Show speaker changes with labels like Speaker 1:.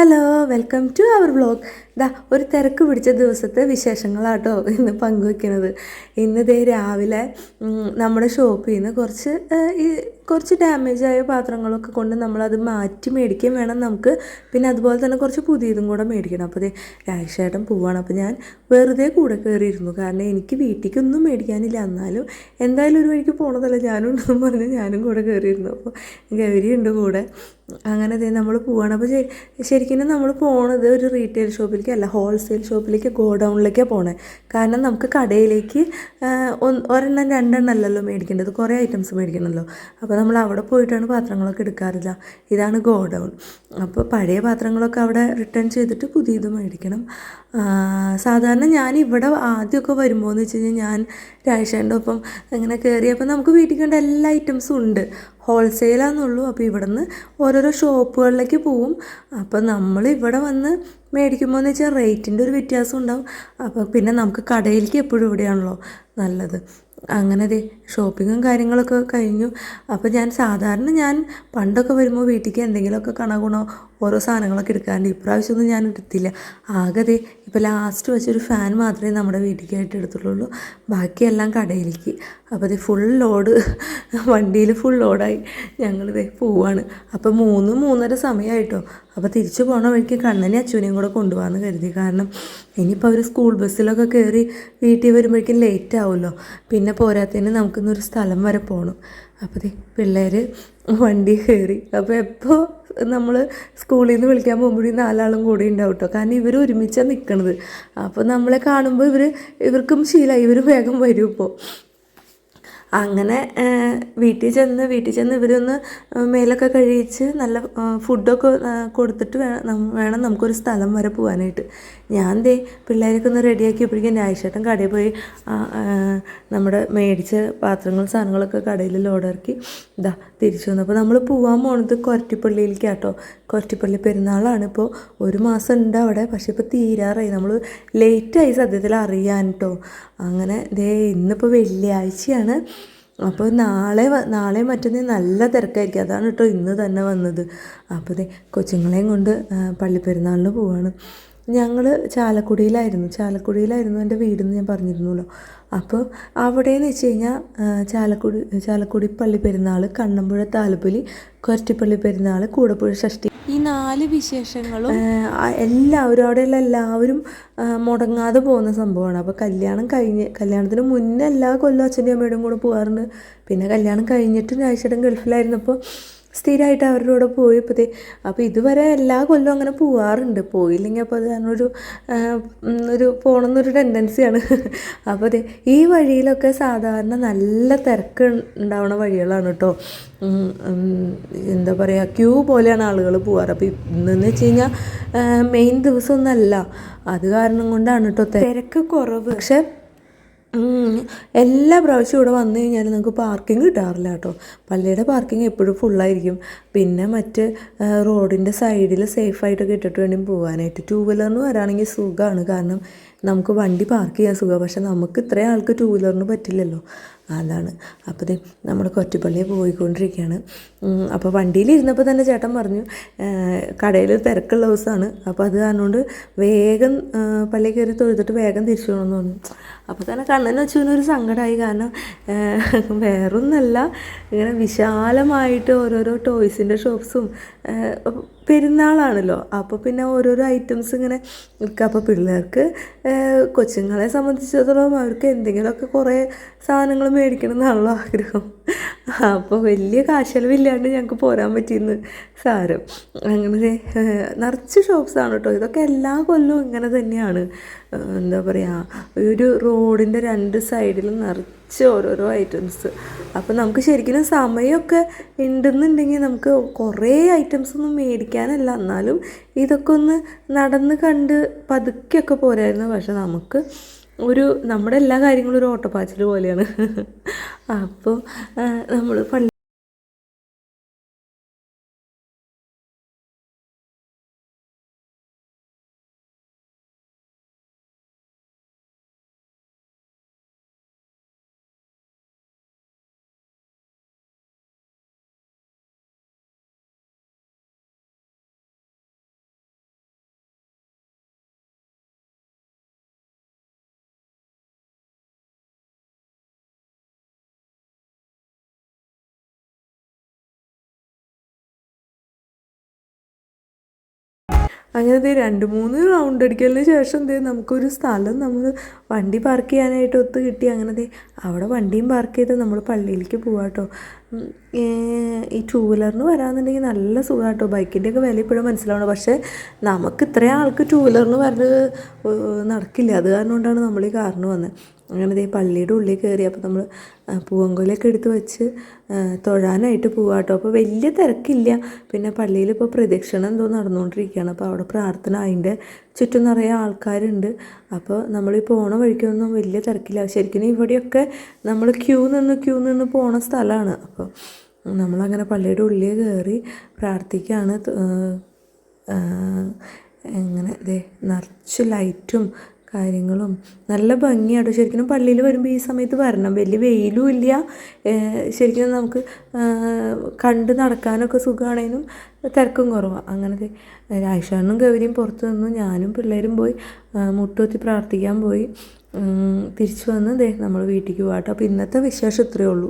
Speaker 1: Hello welcome to our vlog ദാ ഒരു തിരക്ക് പിടിച്ച ദിവസത്തെ വിശേഷങ്ങളാട്ടോ ഇന്ന് പങ്കുവെക്കുന്നത്. ഇന്ന് ദേ രാവിലെ നമ്മുടെ ഷോപ്പിൽ നിന്ന് കുറച്ച് ഈ കുറച്ച് ഡാമേജ് ആയ പാത്രങ്ങളൊക്കെ കൊണ്ട് നമ്മളത് മാറ്റി മേടിക്കുകയും വേണം നമുക്ക്. പിന്നെ അതുപോലെ തന്നെ കുറച്ച് പുതിയതും കൂടെ മേടിക്കണം. അപ്പോൾ ദേ രാജേഷേട്ടൻ പോവാണ്. അപ്പോൾ ഞാൻ വെറുതെ കൂടെ കയറിയിരുന്നു കാരണം എനിക്ക് വീട്ടിലേക്കൊന്നും മേടിക്കാനില്ല. എന്നാലും എന്തായാലും ഒരു വഴിക്ക് പോണതല്ല. ഞാനും ഉണ്ടെന്ന് പറഞ്ഞ് ഞാനും കൂടെ കയറിയിരുന്നു അപ്പോൾ ഗൗരിയുണ്ട് കൂടെ. അങ്ങനെ ദേ നമ്മൾ പോവാണ്. അപ്പോൾ ശരി- ശരിക്കും നമ്മൾ പോണത് ഒരു റീറ്റെയിൽ ഷോപ്പിലേക്ക് അല്ല ഹോൾസെയിൽ ഷോപ്പിലേക്ക് ഗോഡൗണിലേക്കാണ് പോണേ. കാരണം നമുക്ക് കടയിലേക്ക് ഒരെണ്ണം രണ്ടെണ്ണം അല്ലല്ലോ മേടിക്കേണ്ടത് കുറേ ഐറ്റംസ് മേടിക്കണമല്ലോ. അപ്പോൾ നമ്മൾ അവിടെ പോയിട്ടാണ് പാത്രങ്ങളൊക്കെ എടുക്കാറില്ല. ഇതാണ് ഗോഡൗൺ. അപ്പോൾ പഴയ പാത്രങ്ങളൊക്കെ അവിടെ റിട്ടേൺ ചെയ്തിട്ട് പുതിയത് മേടിക്കണം. സാധാരണ ഞാൻ ഇവിടെ ആദ്യമൊക്കെ വരുമ്പോൾ എന്ന് വെച്ച് കഴിഞ്ഞാൽ ഞാൻ രാജേഷന്റെ ഒപ്പം ഇങ്ങനെ കയറിയപ്പോൾ നമുക്ക് വീട്ടിൽ കണ്ട എല്ലാ ഐറ്റംസും ഉണ്ട്. ഹോൾസെയിലാണെന്നുള്ളൂ അപ്പോൾ ഇവിടെ നിന്ന് ഓരോരോ ഷോപ്പുകളിലേക്ക് പോവും. അപ്പോൾ നമ്മൾ ഇവിടെ വന്ന് മേടിക്കുമ്പോൾ എന്ന് വെച്ചാൽ റേറ്റിന്റെ ഒരു വ്യത്യാസം ഉണ്ടാവും. അപ്പോൾ പിന്നെ നമുക്ക് കടയിലേക്ക് എപ്പോഴും ഇവിടെയാണല്ലോ നല്ലത്. അങ്ങനെ അതെ ഷോപ്പിങ്ങും കാര്യങ്ങളൊക്കെ കഴിഞ്ഞു. അപ്പോൾ ഞാൻ സാധാരണ ഞാൻ പണ്ടൊക്കെ വരുമ്പോൾ വീട്ടിലേക്ക് എന്തെങ്കിലുമൊക്കെ കണകുണോ ഓരോ സാധനങ്ങളൊക്കെ എടുക്കാറുണ്ട്. ഇപ്രാവശ്യമൊന്നും ഞാൻ എടുത്തില്ല. ആകെ ഇപ്പോൾ ലാസ്റ്റ് വെച്ചൊരു ഫാൻ മാത്രമേ നമ്മുടെ വീട്ടിലേക്കായിട്ട് എടുത്തുള്ളൂ ബാക്കിയെല്ലാം കടയിലേക്ക്. അപ്പോൾ ഇത് ഫുൾ ലോഡ് വണ്ടിയിൽ ഫുൾ ലോഡായി ഞങ്ങളിതേ പോവാണ്. അപ്പോൾ മൂന്ന് മൂന്നര സമയമായിട്ടോ അപ്പോൾ തിരിച്ചു പോകണ വഴിക്ക് കണ്ണനെ അച്ഛനെയും കൂടെ കൊണ്ടുപോകാമെന്ന് കരുതി. കാരണം ഇനിയിപ്പോൾ അവർ സ്കൂൾ ബസ്സിലൊക്കെ കയറി വീട്ടിൽ വരുമ്പോഴേക്കും ലേറ്റ് ആവുമല്ലോ. പിന്നെ പോരാത്തതിന് നമുക്കിന്നൊരു സ്ഥലം വരെ പോകണം അപ്പോൾ പിള്ളേർ വണ്ടി കയറി അപ്പോൾ എപ്പോൾ നമ്മൾ സ്കൂളിൽ നിന്ന് വിളിക്കാൻ പോകുമ്പോഴും നാലാളും കൂടെ ഉണ്ടാവും കേട്ടോ കാരണം ഇവർ ഒരുമിച്ചാണ് നിൽക്കണത് അപ്പോൾ നമ്മളെ കാണുമ്പോൾ ഇവർ ഇവർക്കും ശീലമായി ഇവർ വേഗം വരും ഇപ്പോൾ അങ്ങനെ വീട്ടിൽ ചെന്ന് വീട്ടിൽ ചെന്ന് ഇവരൊന്ന് മേലൊക്കെ കഴിയിച്ച് നല്ല ഫുഡൊക്കെ കൊടുത്തിട്ട് വേണം വേണം നമുക്കൊരു സ്ഥലം വരെ പോകാനായിട്ട് ഞാൻ ദേ പിള്ളേരൊക്കെ ഒന്ന് റെഡിയാക്കിയപ്പോഴേക്കും രാജേഷേട്ടൻ കടയിൽ പോയി നമ്മുടെ മേടിച്ച പാത്രങ്ങൾ സാധനങ്ങളൊക്കെ കടയിൽ ലോഡിറക്കി ഇതാ തിരിച്ചു വന്നു അപ്പോൾ നമ്മൾ പോകാൻ പോണത് കൊരട്ടിപ്പള്ളിയിലേക്കാട്ടോ. കൊരട്ടിപ്പള്ളി പെരുന്നാളാണ് ഇപ്പോൾ ഒരു മാസം ഉണ്ട് അവിടെ പക്ഷേ ഇപ്പോൾ തീരാറായി. നമ്മൾ ലേറ്റായി സദ്യത്തിൽ അറിയാൻ കേട്ടോ അങ്ങനെ ദേ ഇന്നിപ്പോൾ വെള്ളിയാഴ്ചയാണ്. അപ്പോൾ നാളെ നാളെ മറ്റന്നേ നല്ല തിരക്കായിരിക്കും. അതാണ് കേട്ടോ ഇന്ന് തന്നെ വന്നത്. അപ്പോൾ ദേ കൊച്ചുങ്ങളെയും കൊണ്ട് പള്ളിപ്പെരുന്നാളിന് പോവാണ്. ഞങ്ങൾ ചാലക്കുടിയിലായിരുന്നു. ചാലക്കുടിയിലായിരുന്നു എന്റെ വീടെന്ന് ഞാൻ പറഞ്ഞിരുന്നല്ലോ. അപ്പോൾ അവിടെയെന്ന് വെച്ച് കഴിഞ്ഞാൽ ചാലക്കുടി ചാലക്കുടി പള്ളി പെരുന്നാൾ കണ്ണമ്പുഴ താലപ്പൊലി കൊരറ്റിപ്പള്ളി പെരുന്നാൾ കൂടപ്പുഴ ഷഷ്ടി. ഈ നാല് വിശേഷങ്ങളും എല്ലാവരും അവിടെയുള്ള എല്ലാവരും മുടങ്ങാതെ പോകുന്ന സംഭവമാണ്. അപ്പോൾ കല്യാണം കഴിഞ്ഞ് കല്യാണത്തിന് മുന്നേ എല്ലാ കൊല്ലം അച്ഛന്റെയും അമ്മയുടെയും കൂടെ പോകാറുണ്ട് പിന്നെ കല്യാണം കഴിഞ്ഞിട്ടും രാഴ്ചയുടെ ഗൾഫിലായിരുന്നപ്പോൾ സ്ഥിരമായിട്ട് അവരുടെ കൂടെ പോയി ഇപ്പോൾ അപ്പോൾ ഇതുവരെ എല്ലാ കൊല്ലവും അങ്ങനെ പോവാറുണ്ട്. പോയില്ലെങ്കിൽ അപ്പോൾ അത് ഞാനൊരു ഒരു പോകണമെന്നൊരു ടെൻഡൻസിയാണ് അപ്പോൾ അതെ ഈ വഴിയിലൊക്കെ സാധാരണ നല്ല തിരക്ക് ഉണ്ടാവുന്ന വഴികളാണ് കേട്ടോ. എന്താ പറയുക ക്യൂ പോലെയാണ് ആളുകൾ പോവാറ്. അപ്പോൾ ഇന്നെന്ന് വെച്ച് കഴിഞ്ഞാൽ മെയിൻ ദിവസമൊന്നല്ല അത് കാരണം കൊണ്ടാണ് കേട്ടോ തിരക്ക് കുറവ്. പക്ഷേ. എല്ലാ പ്രാവശ്യവും ഇവിടെ വന്നു കഴിഞ്ഞാൽ നമുക്ക് പാർക്കിംഗ് കിട്ടാറില്ല കേട്ടോ. പള്ളിയുടെ പാർക്കിംഗ് എപ്പോഴും ഫുള്ളായിരിക്കും പിന്നെ മറ്റ് റോഡിന്റെ സൈഡിൽ സേഫായിട്ടൊക്കെ ഇട്ടിട്ട് വേണം പോകാനായിട്ട് ടൂ വീലറിന് വരാണെങ്കിൽ സുഖമാണ് കാരണം നമുക്ക് വണ്ടി പാർക്ക് ചെയ്യാൻ സുഖമാണ് പക്ഷെ നമുക്ക് ഇത്രയും ആൾക്ക് ടൂ വീലറിന് പറ്റില്ലല്ലോ. അതാണ്. അപ്പോൾ ഇത് നമ്മൾ കൊറ്റപ്പള്ളിയിൽ പോയിക്കൊണ്ടിരിക്കുകയാണ് അപ്പോൾ വണ്ടിയിലിരുന്നപ്പോൾ തന്നെ ചേട്ടൻ പറഞ്ഞു കടയിൽ തിരക്കുള്ള ദിവസമാണ് അപ്പോൾ അത് കാരണം വേഗം പള്ളി കയറി തൊഴുതിട്ട് വേഗം തിരിച്ചു പോകണമെന്ന് പറഞ്ഞു. അപ്പോൾ തന്നെ കണ്ണന് വെച്ചൊരു സങ്കടമായി കാരണം വേറൊന്നല്ല. ഇങ്ങനെ വിശാലമായിട്ട് ഓരോരോ ടോയ്സിന്റെ ഷോപ്സും പെരുന്നാളാണല്ലോ. അപ്പോൾ പിന്നെ ഓരോരോ ഐറ്റംസ് ഇങ്ങനെ വിൽക്കുക അപ്പോൾ പിള്ളേർക്ക് കൊച്ചുങ്ങളെ സംബന്ധിച്ചിടത്തോളം അവർക്ക് എന്തെങ്കിലുമൊക്കെ കുറേ സാധനങ്ങൾ മേടിക്കണം എന്നാണല്ലോ ആഗ്രഹം. അപ്പോൾ വലിയ കാശലവില്ലാണ്ട് ഞങ്ങൾക്ക് പോരാൻ പറ്റിയെന്ന് സാരം അങ്ങനെ നിറച്ച് ഷോപ്സാണ് കേട്ടോ ഇതൊക്കെ എല്ലാ കൊല്ലവും ഇങ്ങനെ തന്നെയാണ്. എന്താ പറയുക ഒരു റോഡിന്റെ രണ്ട് സൈഡിലും നിറച്ച് ഓരോരോ ഐറ്റംസ് അപ്പോൾ നമുക്ക് ശരിക്കും സമയമൊക്കെ ഉണ്ടെന്നുണ്ടെങ്കിൽ നമുക്ക് കുറേ ഐറ്റംസ് ഒന്നും മേടിക്കാനല്ല. എന്നാലും ഇതൊക്കെ ഒന്ന് നടന്ന് കണ്ട് പതുക്കെയൊക്കെ പോരായിരുന്നു. പക്ഷെ നമുക്ക് ഒരു നമ്മുടെ എല്ലാ കാര്യങ്ങളും ഒരു ഓട്ടോപാച്ചിൽ പോലെയാണ്. അപ്പോൾ നമ്മൾ പള്ളി അങ്ങനെ ദേ രണ്ട് മൂന്ന് റൗണ്ട് അടിക്കലിന് ശേഷം ദേ നമുക്കൊരു സ്ഥലം നമ്മൾ വണ്ടി പാർക്ക് ചെയ്യാനായിട്ട് ഒത്ത് കിട്ടി. അങ്ങനെ ദേ അവിടെ വണ്ടിയും പാർക്ക് ചെയ്ത് നമ്മൾ പള്ളിയിലേക്ക് പോവാം കേട്ടോ ഈ ടൂ വീലറിന് വരാമെന്നുണ്ടെങ്കിൽ നല്ല സുഖമാണ് കേട്ടോ ബൈക്കിന്റെയൊക്കെ വില ഇപ്പോഴും മനസ്സിലാവണം. പക്ഷേ നമുക്ക് ഇത്രയും ആൾക്ക് ടൂ വീലറിന് വരുന്നത് നടക്കില്ല. അത് കാരണം കൊണ്ടാണ് നമ്മൾ ഈ കാറിന് വന്നത് അങ്ങനെ ദേ പള്ളിയുടെ ഉള്ളിൽ കയറി. അപ്പോൾ നമ്മൾ പൂവങ്കോലൊക്കെ എടുത്ത് വെച്ച് തൊഴാനായിട്ട് പോവാം കേട്ടോ അപ്പോൾ വലിയ തിരക്കില്ല. പിന്നെ പള്ളിയിൽ ഇപ്പോൾ പ്രദക്ഷിണം എന്തോ നടന്നുകൊണ്ടിരിക്കുകയാണ് അപ്പോൾ അവിടെ പ്രാർത്ഥന അതിന്റെ ചുറ്റും നിറയെ ആൾക്കാരുണ്ട്. അപ്പോൾ നമ്മൾ ഈ പോണ വഴിക്കൊന്നും വലിയ തിരക്കില്ല. ശരിക്കും ഇവിടെയൊക്കെ നമ്മൾ ക്യൂ നിന്ന് ക്യൂ നിന്ന് പോണ സ്ഥലമാണ് അപ്പോൾ നമ്മളങ്ങനെ പള്ളിയുടെ ഉള്ളിൽ കയറി പ്രാർത്ഥിക്കുകയാണ് എങ്ങനെ ദേ നിറച്ച് ലൈറ്റും കാര്യങ്ങളും. നല്ല ഭംഗിയാട്ടോ. ശരിക്കും പള്ളിയിൽ വരുമ്പോൾ ഈ സമയത്ത് വരണം. വലിയ വെയിലും ഇല്ല. ശരിക്കും നമുക്ക് കണ്ട് നടക്കാനൊക്കെ സുഖമാണേലും തിരക്കും കുറവാണ് അങ്ങനത്തെ ആയിഷാനും ഗൗരിയും പുറത്തു നിന്നു. ഞാനും പിള്ളേരും പോയി മുട്ടുകുത്തി പ്രാർത്ഥിക്കാൻ പോയി. തിരിച്ചു വന്ന് ദേ നമ്മൾ വീട്ടിലേക്ക് പോകാട്ടോ അപ്പോൾ ഇന്നത്തെ വിശേഷം ഇത്രയേ ഉള്ളൂ.